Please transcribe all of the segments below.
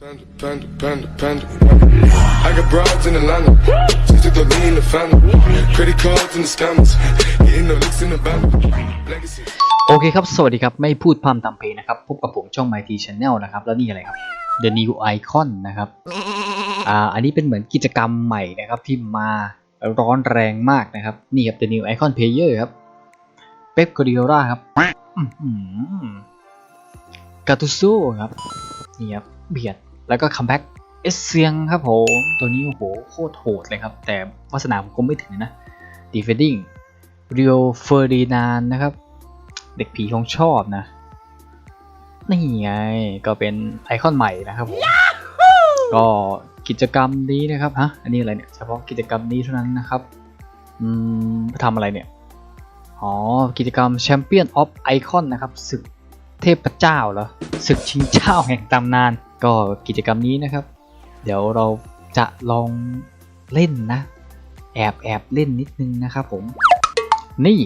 Panda, panda, panda, panda. I got broads in Atlanta. Just took the lean in the family. Credit cards and the scammers. Getting no licks in the band. Legacy. โอเคครับ สวัสดีครับ ไม่พูดพร่ำทำเพลงนะครับ พบกับผมช่อง MyT Channel นะครับ แล้วนี่อะไรครับ The New Icon นะครับ อ่า อันนี้เป็นเหมือนกิจกรรมใหม่นะครับ ที่มาร้อนแรงมากนะครับ นี่ครับ The New Icon Player ครับ เป๊ปกอริโอราครับกาตูซูครับ นี่ครับ เบียด แล้วก็คัมแบ็กเอสเซียงครับผม ตัวนี้โอ้โหโคตรโหดเลยครับ แต่วาสนาผมคงไม่ถึงนะ Defending เรียวเฟอร์ดินานนะครับ เด็กผีคงชอบนะ นี่ไง ก็เป็นไอคอนใหม่นะครับผม ก็กิจกรรมนี้นะครับฮะอันนี้อะไรเนี่ย เฉพาะกิจกรรมนี้เท่านั้นนะครับอืมทำอะไรเนี่ย อ๋อ กิจกรรม Champion of Icon นะครับศึกเทพเจ้าเหรอศึกชิงเจ้าแห่งตำนาน ก็กิจกรรมนี้นะครับ เดี๋ยวเราจะลองเล่นนะ แอบแอบเล่นนิดนึงนะครับผม นี่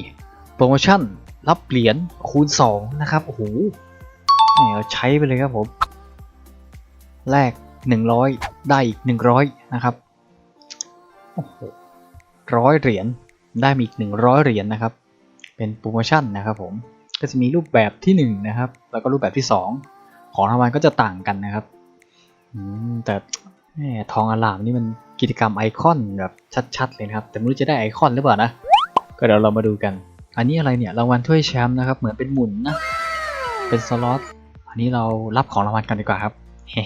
โปรโมชั่นรับเหรียญคูณ 2 นะครับ โอ้โหเนี่ยเราใช้ไปเลยครับผมแลก100 ได้อีก 100 นะครับ โอ้โหร้อยเหรียญได้มีอีก 100 เหรียญนะครับ เป็นโปรโมชั่นนะครับผม ก็จะมีรูปแบบที่ 1 นะครับ แล้วก็รูปแบบที่ 2 ของรางวัลก็จะต่างกันนะครับแต่ทองอลามนี่มันกิจกรรมไอคอนแบบชัดๆเลยนะครับ แต่ไม่รู้จะได้ไอคอนหรือเปล่านะ ก็เดี๋ยวเรามาดูกัน อันนี้อะไรเนี่ยรางวัลถ้วยแชมป์นะครับ เหมือนเป็นหมุนนะ เป็นสล็อต อันนี้เรารับของรางวัลกันดีกว่าครับเฮ้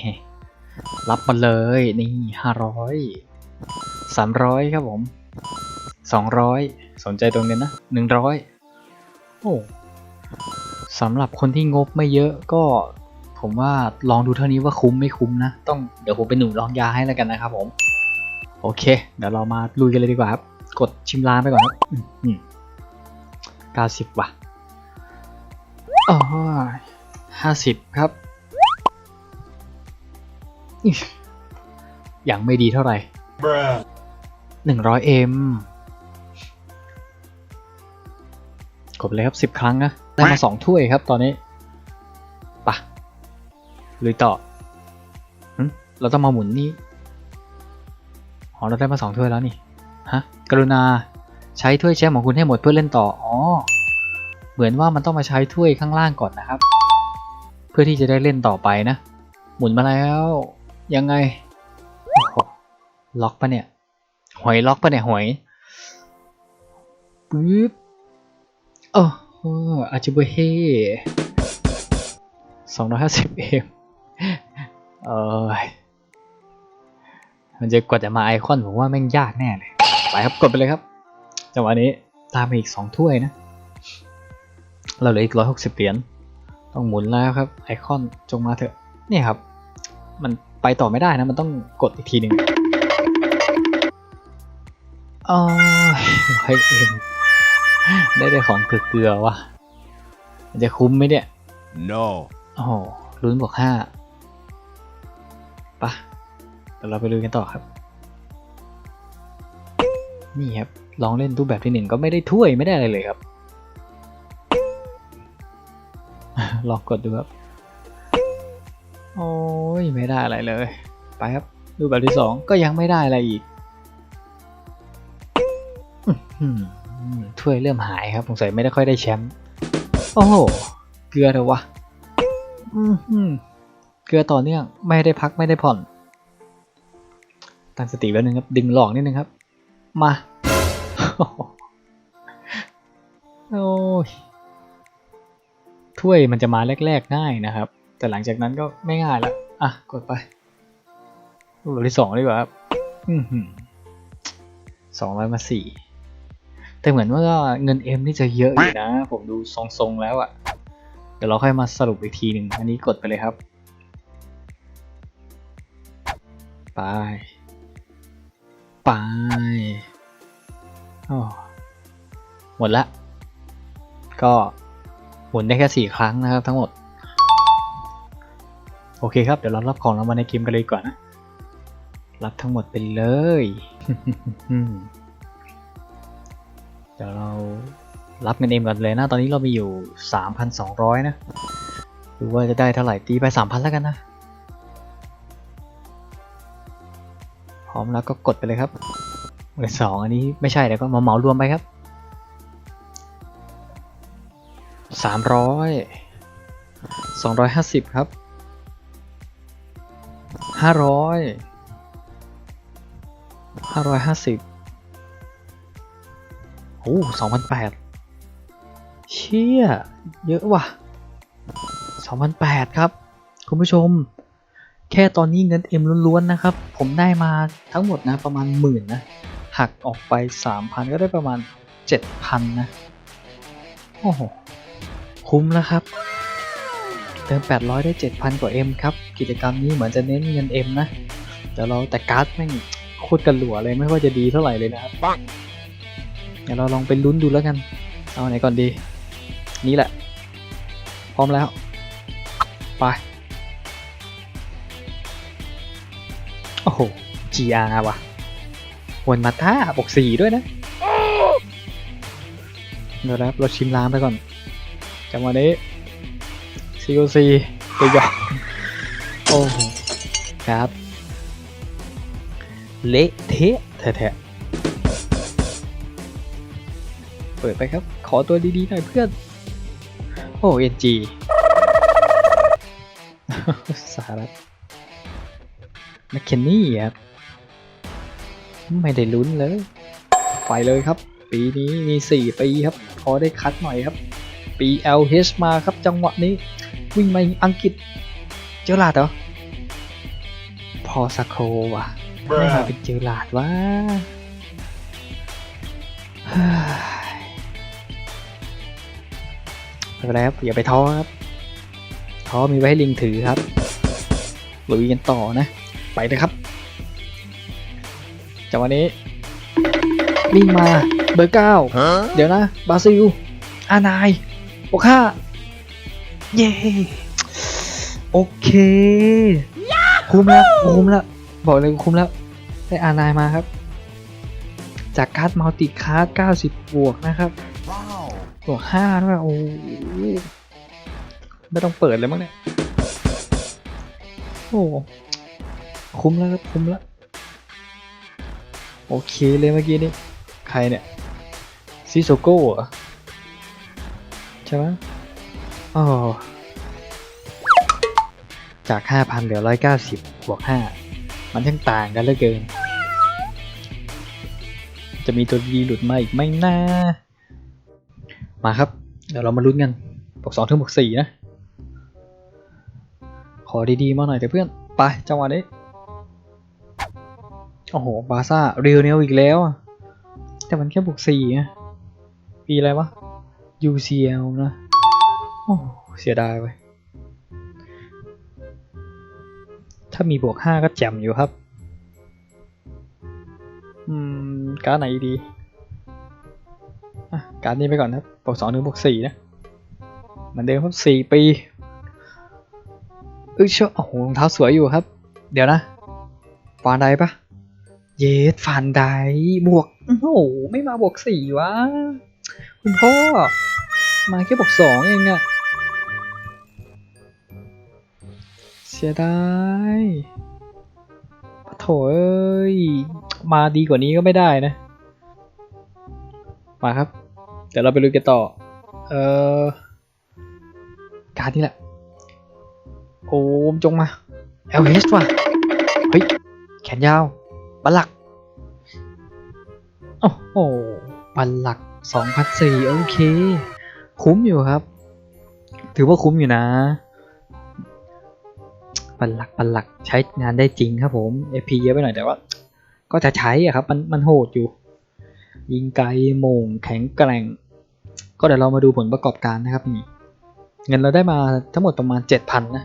รับมาเลยนี่ห้าร้อยสามร้อยครับผมสองร้อยสนใจตรงนี้นะหนึ่งร้อยโอ้สำหรับคนที่งบไม่เยอะก็ ผมว่าลองดูเท่านี้ว่าคุ้มไม่คุ้มนะ ต้องเดี๋ยวผมเป็นหนุ่มลองยาให้แล้วกันนะครับผม โอเค เดี๋ยวเรามาลุยกันเลยดีกว่าครับ กดชิมลางไปก่อนครับอืมเก้าสิบว่ะอ๋อห้าสิบครับอิ๊ยยังไม่ดีเท่าไหร่หนึ่งร้อยเอ็มกดเลยครับสิบครั้งนะ ได้มาสองถ้วยครับตอนนี้ ลุยต่อหึเราต้องมาหมุนนี่อ๋อเราได้มาสองถ้วยแล้วนี่ ฮะ กรุณาใช้ถ้วยแชมป์ของคุณให้หมดเพื่อเล่นต่อ อ๋อ เหมือนว่ามันต้องมาใช้ถ้วยข้างล่างก่อนนะครับ เพื่อที่จะได้เล่นต่อไปนะ หมุนมาแล้ว ยังไงโอ้โหล็อกปะเนี่ย หอยล็อกปะเนี่ยหอยปึ๊บโอ้โหอาจิเบเฮสองร้อยห้าสิบเอ็ม เออมันจะกว่าจะมาไอคอนผมว่าแม่งยากแน่เลย ไปครับกดไปเลยครับ จังหวะนี้ตามไปอีก2ถ้วยนะ เราเหลืออีก160เหรียญ ต้องหมุนแล้วครับ ไอคอนจงมาเถอะ นี่ครับ มันไปต่อไม่ได้นะ มันต้องกดอีกทีหนึ่งอ๋อไอเอ็มได้ได้ของเกลือๆวะมันจะคุ้มไหมเนี่ย No. โอ้โหลุ้นบวกห้าปะ เดี๋ยวเราไปลุยกันต่อครับ นี่ครับ ลองเล่นรูปแบบที่หนึ่งก็ไม่ได้ถ้วยไม่ได้อะไรเลยครับ ลองกดดูครับ โอ้ยไม่ได้อะไรเลย ไปครับ รูปแบบที่สองก็ยังไม่ได้อะไรอีกถ้วยเริ่มหายครับสงสัยไม่ได้ค่อยได้แชมป์โอ้โหเกลือเลยวะเกลือต่อเนื่องไม่ได้พักไม่ได้ผ่อน ตั้งสติไว้นึงครับ ดึงหลอกนิดนึงครับ มา โอ้ยถ้วยมันจะมาแรกๆง่ายนะครับ แต่หลังจากนั้นก็ไม่ง่ายแล้วอะ กดไปรูปที่สองดีกว่าครับอืมสองร้อยมาสี่แต่เหมือนว่าเงินเอ็มนี่จะเยอะอยู่นะ ผมดูทรงๆแล้วอะ เดี๋ยวเราค่อยมาสรุปอีกทีหนึ่งอันนี้กดไปเลยครับ ไป ไปหมดละ ก็หมุนได้แค่สี่ครั้งนะครับทั้งหมด โอเคครับ เดี๋ยวเรารับของรางวัลในเกมกันเลยดีกว่อนนะ รับทั้งหมดไปเลย เดี๋ยวเรารับเงินเอ็มก่อนเลยนะ ตอนนี้เรามีอยู่ 3,200 นะ ดูว่าจะได้เท่าไหร่ตีไป 3,000 แล้วกันนะ ร้อมแล้วก็กดไปเลยครับเบอร์สองอันนี้ไม่ใช่เดี๋ยวก็มาเหมารวมไปครับสามร้อยสองร้อยห้าสิบครับห้าร้อยห้าร้อยห้าสิบโอ้สองพันแปดเชี่ย เยอะว่ะสองพันแปดครับ คุณผู้ชม แค่ตอนนี้เงินเอ็มล้วนๆนะครับ ผมได้มาทั้งหมดนะประมาณหมื่นนะ หักออกไป 3,000 ก็ได้ประมาณ 7,000 นะ โอ้โห คุ้มแล้วครับ เติม 800 ได้ 7,000 กว่า M ครับ กิจกรรมนี้เหมือนจะเน้นเงิน M นะ แต่เราแต่การ์ดแม่งโคตรกันหลัวเลยไม่ว่าจะดีเท่าไหร่เลยนะครับเดี๋ยวเราลองไปลุ้นดูแล้วกัน เอาไหนก่อนดี นี่แหละ พร้อมแล้ว ไป โอ้โห GR ว่ะวนมาท่าบกสี่ด้วยนะเดี๋ยวนะครับเราชิมล้างไปก่อนจังหวะนี้ COC ไปหยอกโอ้โห ครับ เละเทะแทะๆเปิดไปครับ ขอตัวดีๆหน่อยเพื่อน โอ้เอ็นจีสหรัฐ แมคเคนนี่ครับ ไม่ได้ลุ้นเลย ไปเลยครับ ปีนี้มี 4 ปีครับ พอได้คัดหน่อยครับ ปี LH มาครับจังหวะนี้ วิ่งมาอังกฤษ เจอหลาดเหรอ พอสโครว่ะไม่มาเป็นเจอหลาดวะเฮ้ยไม่เป็นไรครับอย่าไปท้อครับท้อมีไว้ให้ลิงถือครับลุยกันต่อนะ ไปเลยครับจังหวะนี้วิ่งมาเบอร์เก้า Huh? เดี๋ยวนะ บราซิล อานายโอค่าเย้โอเค คุ้มแล้วคุ้มแล้วบอกเลยคุ้มแล้ว ได้อานายมาครับ จากการ์ดมัลติคาร์ด90 บวกนะครับ Wow. บวก5ด้วยโอ้โหไม่ต้องเปิดเลยมั้งเนี่ยโอ้ คุ้มแล้วครับคุ้มแล้ว โอเคเลยเมื่อกี้นี้ ใครเนี่ยซิโซโก้เหรอ ใช่ไหมอ๋อจาก 5,000 เหลือ 190 บวก 5 มันช่างต่างกันเหลือเกิน จะมีตัวดีหลุดมาอีกไหมนะ มาครับ เดี๋ยวเรามาลุ้นกัน บวก2ถึงบวก4นะ ขอดีๆมาหน่อยเถอะเพื่อน ไปจังหวะนี้ โอ้โห บาซ่าเรียวเนียวอีกแล้วอะแต่มันแค่บวกสี่นะปีอะไรวะ UCL นะ โอ้เสียดายไป ถ้ามีบวกห้าก็แจ่มอยู่ครับ อืม การไหนดีอะการนี้ไปก่อนครับวกสองถึงบวกสี่นะ เหมือนเดิมครับสี่ปีเอ้ยเชอโอ้โหรองเท้าสวยอยู่ครับ เดี๋ยวนะฟานไดปะ เยสฟันไดบวก โอ้โห ไม่มาบวกสี่วะ คุณพ่อ มาแค่บวกสองเองอะเสียดายโถเอ้ย มาดีกว่านี้ก็ไม่ได้นะ มาครับ เดี๋ยวเราไปลุยกันต่อ เออการนี่แหละ โอมจงมา LH ว่ะ เฮ้ย แขนยาว บัลลัก โอ้โหบัลลักสองพันสี่โอเค คุ้มอยู่ครับ ถือว่าคุ้มอยู่นะบัลลักบัลลักใช้งานได้จริงครับผม FP เยอะไปหน่อยแต่ว่า ก็จะใช้อะครับ มันมันโหดอยู่ ยิงไกลโมงแข็งแกร่ง ก็เดี๋ยวเรามาดูผลประกอบการนะครับนี่เงินเราได้มาทั้งหมดประมาณ 7,000 นะ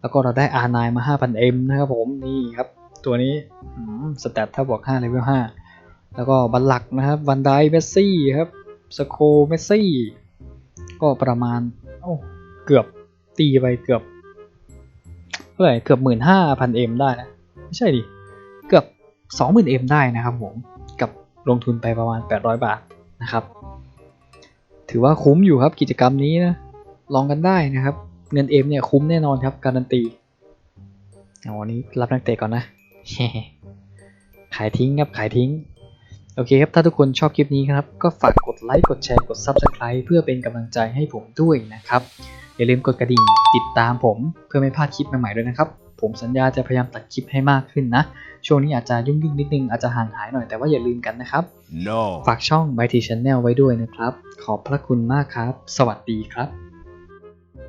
แล้วก็เราได้ R9 มา 5,000M นะครับผม นี่ครับ ตัวนี้สแตทถ้าบวก5เลเวล5แล้วก็บัลลักนะครับวันไดเมสซี่ครับสโคเมสซี่ ก็ประมาณโอ้เกือบตีไปเกือบเท่าไหร่เกือบหมื่นห้าพันเอ็มได้นะ ไม่ใช่ดิ เกือบสองหมื่นเอ็มได้นะครับผม กับลงทุนไปประมาณ800บาทนะครับ ถือว่าคุ้มอยู่ครับกิจกรรมนี้นะ ลองกันได้นะครับ เงินเอ็มเนี่ยคุ้มแน่นอนครับ การันตีเอาวันนี้รับนักเตะก่อนนะ ขายทิ้งครับขายทิ้ง โอเคครับ ถ้าทุกคนชอบคลิปนี้ครับ ก็ฝากกดไลค์กดแชร์กด Subscribe เพื่อเป็นกำลังใจให้ผมด้วยนะครับ อย่าลืมกดกระดิ่งติดตามผมเพื่อไม่พลาดคลิปใหม่ๆด้วยนะครับ ผมสัญญาจะพยายามตัดคลิปให้มากขึ้นนะ ช่วงนี้อาจจะยุ่งๆนิดนึงอาจจะห่างหายหน่อยแต่ว่าอย่าลืมกันนะครับ No. ฝากช่อง b y T Channel ไว้ด้วยนะครับ ขอบพระคุณมากครับ สวัสดีครับ